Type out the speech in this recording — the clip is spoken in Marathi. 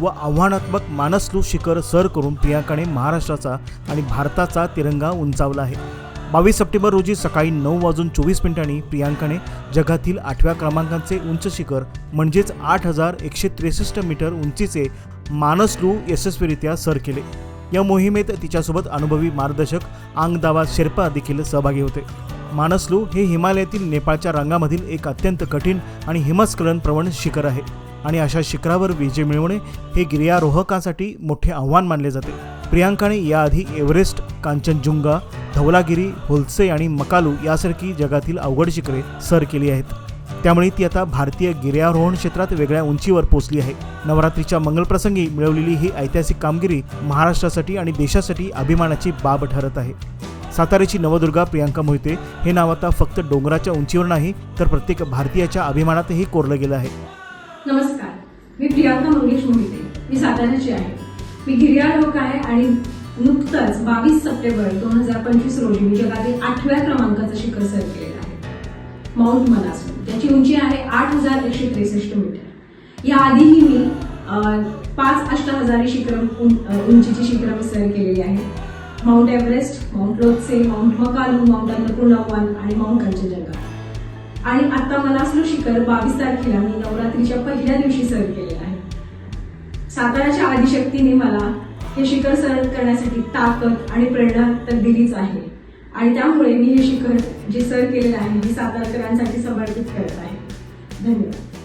व आव्हानात्मक मानसलू शिखर सर करून प्रियांकाने महाराष्ट्राचा आणि भारताचा तिरंगा उंचावला आहे. बावीस सप्टेंबर रोजी सकाळी नऊ वाजून चोवीस मिनिटांनी प्रियांकाने जगातील आठव्या क्रमांकाचे उंच शिखर म्हणजेच आठ हजार एकशे त्रेसष्ट मीटर उंचीचे मानसलू यशस्वीरित्या सर केले. या मोहिमेत तिच्यासोबत अनुभवी मार्गदर्शक आंगदावा शेर्पा देखील सहभागी होते. मानसलू हे हिमालयातील नेपाळच्या रांगामधील एक अत्यंत कठीण आणि हिमस्खलन प्रवण शिखर आहे. आणि अशा शिखरावर विजय मिळवणे हे गिर्यारोहकांसाठी मोठे आव्हान मानले जाते. प्रियांकाने याआधी एव्हरेस्ट कांचनजुंगा धवलागिरी होलसे आणि मकालू यासारखी जगातील अवघड शिखरे सर केली आहेत. त्यामुळे ती आता भारतीय गिर्यारोहण क्षेत्रात वेगळ्या उंचीवर पोहोचली आहे. नवरात्रीच्या मंगलप्रसंगी मिळवलेली ही ऐतिहासिक कामगिरी महाराष्ट्रासाठी आणि देशासाठी अभिमानाची बाब ठरत आहे. साताऱ्याची नवदुर्गा प्रियांका मोहिते हे नाव आता फक्त डोंगराच्या उंचीवर नाही तर प्रत्येक भारतीयाच्या अभिमानातही कोरलं गेलं आहे. मी प्रियांका मंगेश मोहिते मी साताऱ्याची आहे. मी गिर्यारोहक आहे आणि नुकतंच बावीस सप्टेंबर दोन हजार पंचवीस रोजी मी जगातील आठव्या क्रमांकाचं शिखर सर केलेलं आहे. माउंट मनासू ज्याची उंची आहे आठ हजार एकशे त्रेसष्ट मीटर. याआधीही मी अं, पाच अष्टहजारी शिखर उंचीची शिखरं मी सर केलेली आहे. Mount Everest mount Lhotse mount Makalu mount Annapurna one आणि माउंट कंचनजंगा आणि आता मनासलो शिखर बावीस तारखेला मी नवरात्रीच्या पहिल्या दिवशी सर केलेलं आहे. साताराच्या आदिशक्तीने मला हे शिखर सर करण्यासाठी ताकद आणि प्रेरणा तर दिलीच आहे. आणि त्यामुळे मी हे शिखर जे सर केलेलं आहे मी सातारकरांसाठी समर्पित करत आहे. धन्यवाद.